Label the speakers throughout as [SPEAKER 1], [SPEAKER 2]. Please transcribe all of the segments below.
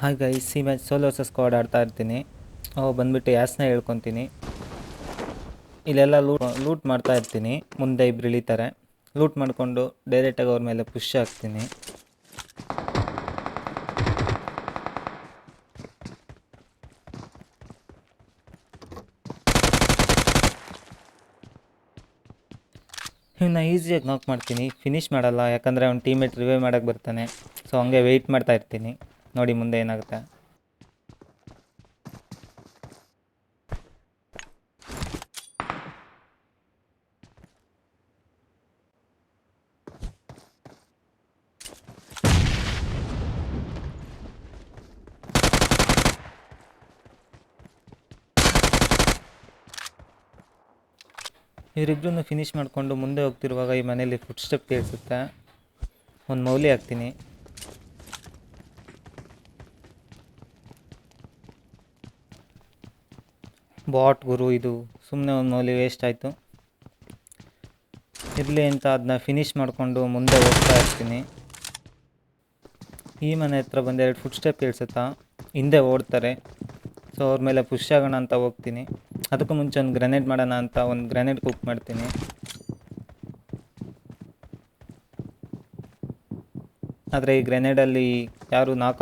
[SPEAKER 1] Hi ಈ C match solo squad ಆಡ್ತಾ ಇರ್ತೀನಿ. ಓ, ಬಂದ್ಬಿಟ್ಟು ಯಾಸ್ನ ಹೇಳ್ಕೊತೀನಿ. ಇಲ್ಲೆಲ್ಲ ಲೂಟ್ ಲೂಟ್ ಮಾಡ್ತಾ ಇರ್ತೀನಿ. ಮುಂದೆ ಇಬ್ರು ಇಳಿತಾರೆ. ಲೂಟ್ ಮಾಡಿಕೊಂಡು ಡೈರೆಕ್ಟಾಗಿ ಅವ್ರ ಮೇಲೆ ಪುಷ್ ಹಾಕ್ತೀನಿ. ಇವನ್ನ ಈಸಿಯಾಗಿ ನಾಕ್ ಮಾಡ್ತೀನಿ. ಫಿನಿಶ್ ಮಾಡಲ್ಲ. ಯಾಕಂದರೆ ಅವ್ನು ಟೀಮೇಟ್ ರಿವೈವ್ ಮಾಡೋಕ್ಕೆ ಬರ್ತಾನೆ. ಸೊ ಹಂಗೆ ವೆಯ್ಟ್ ಮಾಡ್ತಾ ಇರ್ತೀನಿ. ನೋಡಿ ಮುಂದೆ ಏನಾಗುತ್ತೆ. ಇವರಿಬ್ಬರನ್ನು ಫಿನಿಶ್ ಮಾಡಿಕೊಂಡು ಮುಂದೆ ಹೋಗ್ತಿರುವಾಗ ಈ ಮನೇಲಿ ಫುಡ್ ಸ್ಟೆಪ್ ಕೇಳಿಸುತ್ತೆ. ಒಂದು ಮೌಲಿ ಹಾಕ್ತೀನಿ. ಬಾಟ್ ಗುರು, ಇದು ಸುಮ್ಮನೆ ಒಂದು ಮೌಲಿ ವೇಸ್ಟ್ ಆಯಿತು. ಇರಲಿ ಅಂತ ಅದನ್ನ ಫಿನಿಶ್ ಮಾಡಿಕೊಂಡು ಮುಂದೆ ಹೋಗ್ತಾ ಇರ್ತೀನಿ. ಈ ಮನೆ ಹತ್ರ ಬಂದು ಎರಡು ಫುಟ್ ಸ್ಟೆಪ್ ಇಳಿಸುತ್ತಾ ಹಿಂದೆ ಓಡ್ತಾರೆ. ಸೊ ಅವ್ರ ಮೇಲೆ ಪುಷ್ ಆಗೋಣ ಅಂತ ಹೋಗ್ತೀನಿ. ಅದಕ್ಕೂ ಮುಂಚೆ ಒಂದು ಗ್ರೆನೇಡ್ ಮಾಡೋಣ ಅಂತ ಒಂದು ಗ್ರೆನೇಡ್ ಕುಕ್ ಮಾಡ್ತೀನಿ. ಆದರೆ ಈ ಗ್ರೆನೇಡಲ್ಲಿ ಯಾರೂ ನಾಕ್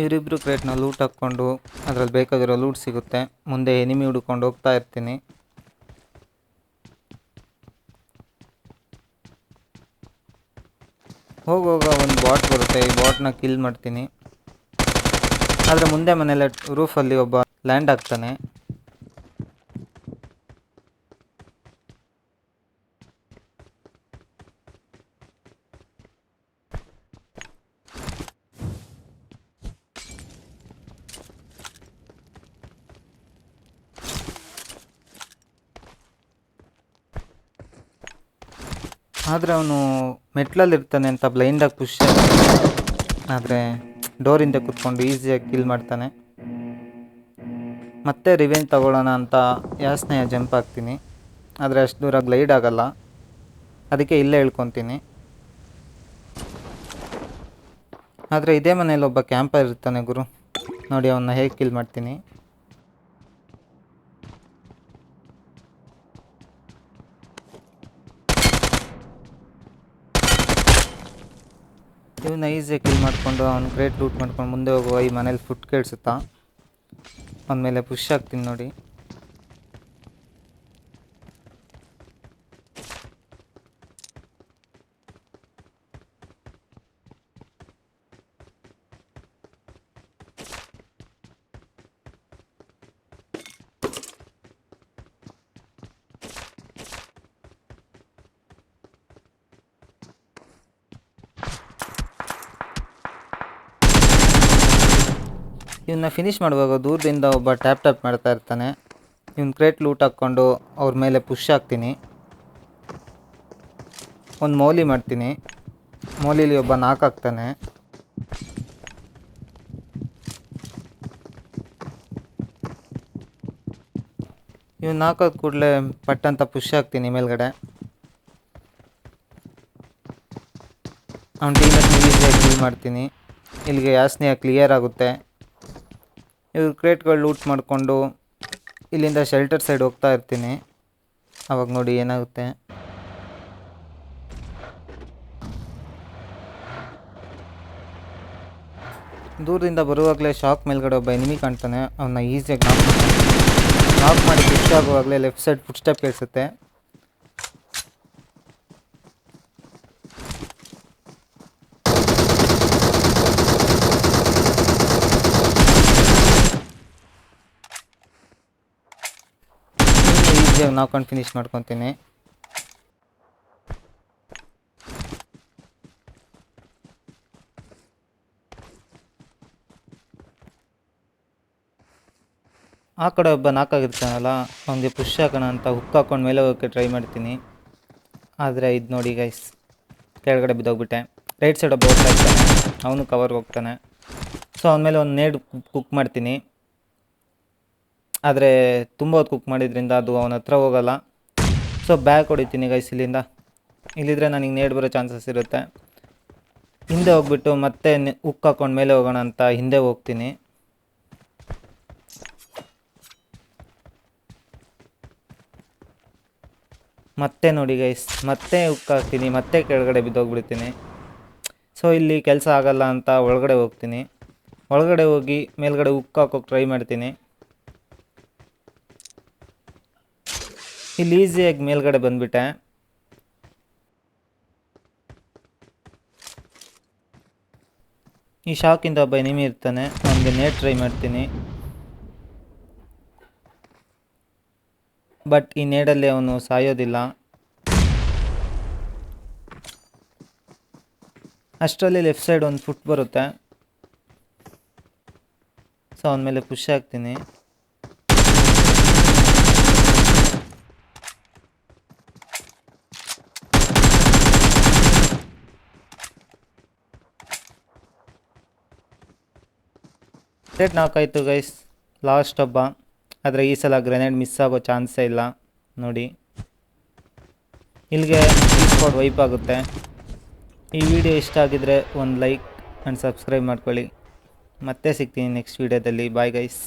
[SPEAKER 1] ಇವರಿಬ್ಬರು ಕ್ರೇಟ್ನ ಲೂಟ್ ಹಾಕ್ಕೊಂಡು ಅದರಲ್ಲಿ ಬೇಕಾಗಿರೋ ಲೂಟ್ ಸಿಗುತ್ತೆ. ಮುಂದೆ ಎನಿಮಿ ಹುಡ್ಕೊಂಡು ಹೋಗ್ತಾ ಇರ್ತೀನಿ. ಹೋಗುವಾಗ ಒಂದು ಬಾಟ್ ಬರುತ್ತೆ. ಈ ಬಾಟ್ನ ಕಿಲ್ ಮಾಡ್ತೀನಿ. ಆದರೆ ಮುಂದೆ ಮನೇಲೆ ರೂಫಲ್ಲಿ ಒಬ್ಬ ಲ್ಯಾಂಡ್ ಆಗ್ತಾನೆ. ಆದರೆ ಅವನು ಮೆಟ್ಲಲ್ಲಿ ಇರ್ತಾನೆ ಅಂತ ಬ್ಲೈಂಡಾಗಿ ಪುಷ್ ಆದರೆ ಡೋರಿಂದ ಕೂತ್ಕೊಂಡು ಈಸಿಯಾಗಿ ಕಿಲ್ ಮಾಡ್ತಾನೆ. ಮತ್ತೆ ರಿವೆಂಜ್ ತಗೊಳ್ಳೋಣ ಅಂತ ಯಾಸ್ನೆಯ ಜಂಪ್ ಹಾಕ್ತೀನಿ. ಆದರೆ ಅಷ್ಟು ದೂರ ಗ್ಲೈಡ್ ಆಗಲ್ಲ. ಅದಕ್ಕೆ ಇಲ್ಲೇ ಹೇಳ್ಕೊತೀನಿ. ಆದರೆ ಇದೇ ಮನೇಲಿ ಒಬ್ಬ ಕ್ಯಾಂಪರ್ ಇರ್ತಾನೆ ಗುರು. ನೋಡಿ ಅವನ್ನ ಹೇಗೆ ಕಿಲ್ ಮಾಡ್ತೀನಿ. ಇವನ್ನ ಈಸಿಯಾಗಿ ಕಿಲ್ ಮಾಡಿಕೊಂಡು ಅವ್ನು ಗ್ರೇಟ್ ಲೂಟ್ ಮಾಡ್ಕೊಂಡು ಮುಂದೆ ಹೋಗುವ ಈ ಮನೇಲಿ ಫುಡ್ ಕೇಳಿಸುತ್ತಾ? ಅವನ ಮೇಲೆ ಪುಷ್ ಆಗ್ತೀನಿ ನೋಡಿ. ಇವನ್ನ ಫಿನಿಶ್ ಮಾಡುವಾಗ ದೂರದಿಂದ ಒಬ್ಬ ಟ್ಯಾಪ್ ಟ್ಯಾಪ್ ಮಾಡ್ತಾ ಇರ್ತಾನೆ. ಇವ್ನ ಕ್ರೇಟ್ ಲೂಟ್ ಹಾಕ್ಕೊಂಡು ಅವ್ರ ಮೇಲೆ ಪುಷ್ ಹಾಕ್ತೀನಿ. ಒಂದು ಮೌಲಿ ಮಾಡ್ತೀನಿ. ಮೌಲಿಲಿ ಒಬ್ಬ ನಾಕ್ ಹಾಕ್ತಾನೆ. ಇವ್ನು ನಾಕೋದ್ ಕೂಡಲೇ ಪಟ್ ಅಂತ ಪುಷ್ ಹಾಕ್ತೀನಿ ಮೇಲ್ಗಡೆ. ಅವ್ನ ಟೀಮ್ ಮಾಡ್ತೀನಿ. ಇಲ್ಲಿಗೆ ಯಾಸ್ನೆಯ ಕ್ಲಿಯರ್ ಆಗುತ್ತೆ. ಇವ್ರು ಕ್ರೇಟ್ಗಳು ಲೂಟ್ ಮಾಡಿಕೊಂಡು ಇಲ್ಲಿಂದ ಶೆಲ್ಟರ್ ಸೈಡ್ ಹೋಗ್ತಾ ಇರ್ತೀನಿ. ಅವಾಗ ನೋಡಿ ಏನಾಗುತ್ತೆ. ದೂರದಿಂದ ಬರುವಾಗಲೇ ಶಾಕ್ ಮೇಲ್ಗಡೆ ಒಬ್ಬ ಎನಿಮಿ ಕಾಣ್ತಾನೆ. ಅವನ್ನ ಈಸಿಯಾಗಿ ನಾಕ್ ನಾಕ್ ಮಾಡಿ ಆಗುವಾಗಲೇ ಲೆಫ್ಟ್ ಸೈಡ್ ಫುಟ್ ಸ್ಟೆಪ್ ಕೇಳಿಸುತ್ತೆ ಈಸಿಯಾಗಿ ನಾಕೊಂಡು ಫಿನಿಶ್ ಮಾಡ್ಕೊತೀನಿ. ಆ ಕಡೆ ಒಬ್ಬ ನಾಕಾಗಿರ್ತಾನಲ್ಲ ಅವನಿಗೆ ಪುಷ್ ಹಾಕೋಣ ಅಂತ ಹುಕ್ ಹಾಕೊಂಡು ಮೇಲೆ ಹೋಗೋಕ್ಕೆ ಟ್ರೈ ಮಾಡ್ತೀನಿ. ಆದರೆ ಇದು ನೋಡಿ ಗೈಸ್ ಕೆಳಗಡೆ ಬಿದ್ದೋಗ್ಬಿಟ್ಟೆ. ರೈಟ್ ಸೈಡ್ ಒಬ್ಬ ಹೋಗ್ತಾ ಇರ್ತಾನೆ ಅವನು ಕವರ್ಗೆ ಹೋಗ್ತಾನೆ. ಸೊ ಅವನ ಮೇಲೆ ಒಂದು ನೇಡ್ ಕುಕ್ ಮಾಡ್ತೀನಿ. ಆದರೆ ತುಂಬ ಹೊತ್ತು ಕುಕ್ ಮಾಡಿದ್ರಿಂದ ಅದು ಅವನ ಹತ್ರ ಹೋಗೋಲ್ಲ. ಸೊ ಬ್ಯಾಗ್ ಹೊಡಿತೀನಿ ಗೈಸ್ ಇಲ್ಲಿಂದ. ಇಲ್ಲಿದ್ರೆ ನನಗೆ ನೇಡ್ ಬರೋ ಚಾನ್ಸಸ್ ಇರುತ್ತೆ. ಹಿಂದೆ ಹೋಗ್ಬಿಟ್ಟು ಮತ್ತೆ ಉಕ್ ಹಾಕೊಂಡು ಮೇಲೆ ಹೋಗೋಣ ಅಂತ ಹಿಂದೆ ಹೋಗ್ತೀನಿ. ಮತ್ತೆ ನೋಡಿ ಗೈಸ್ ಮತ್ತೆ ಉಕ್ ಹಾಕ್ತೀನಿ, ಮತ್ತೆ ಕೆಳಗಡೆ ಬಿದ್ದೋಗ್ಬಿಡ್ತೀನಿ. ಸೊ ಇಲ್ಲಿ ಕೆಲಸ ಆಗಲ್ಲ ಅಂತ ಒಳಗಡೆ ಹೋಗ್ತೀನಿ. ಒಳಗಡೆ ಹೋಗಿ ಮೇಲ್ಗಡೆ ಉಕ್ ಹಾಕೋಕೆ ಟ್ರೈ ಮಾಡ್ತೀನಿ. ಇಲ್ಲಿ ಈಸಿಯಾಗಿ ಮೇಲ್ಗಡೆ ಬಂದ್ಬಿಟ್ಟೆ. ಈ ಶಾಕಿಂದ ಒಬ್ಬ ಎನಿಮಿ ಇರ್ತಾನೆ. ನನಗೆ ನೇಟ್ ಟ್ರೈ ಮಾಡ್ತೀನಿ. ಬಟ್ ಈ ನೇಡಲ್ಲಿ ಅವನು ಸಾಯೋದಿಲ್ಲ. ಅಷ್ಟರಲ್ಲಿ ಲೆಫ್ಟ್ ಸೈಡ್ ಒಂದು ಫುಟ್ ಬರುತ್ತೆ. ಸೊ ಅವನ ಮೇಲೆ ಖುಷಿ ಹಾಕ್ತೀನಿ. ರೇಟ್ ನಾಲ್ಕಾಯಿತು ಗೈಸ್ ಲಾಸ್ಟ್ ಹಬ್ಬ. ಆದರೆ ಈ ಸಲ ಗ್ರೆನೇಡ್ ಮಿಸ್ ಆಗೋ ಚಾನ್ಸೇ ಇಲ್ಲ. ನೋಡಿ. ಇಲ್ಲಿಗೆ ಸ್ಪಾಟ್ ವೈಪ್ ಆಗುತ್ತೆ. ಈ ವಿಡಿಯೋ ಇಷ್ಟ ಆಗಿದ್ರೆ ಒಂದು ಲೈಕ್ ಆ್ಯಂಡ್ ಸಬ್ಸ್ಕ್ರೈಬ್ ಮಾಡ್ಕೊಳ್ಳಿ. ಮತ್ತೆ ಸಿಗ್ತೀನಿ ನೆಕ್ಸ್ಟ್ ವೀಡಿಯೋದಲ್ಲಿ ಬಾಯ್ ಗೈಸ್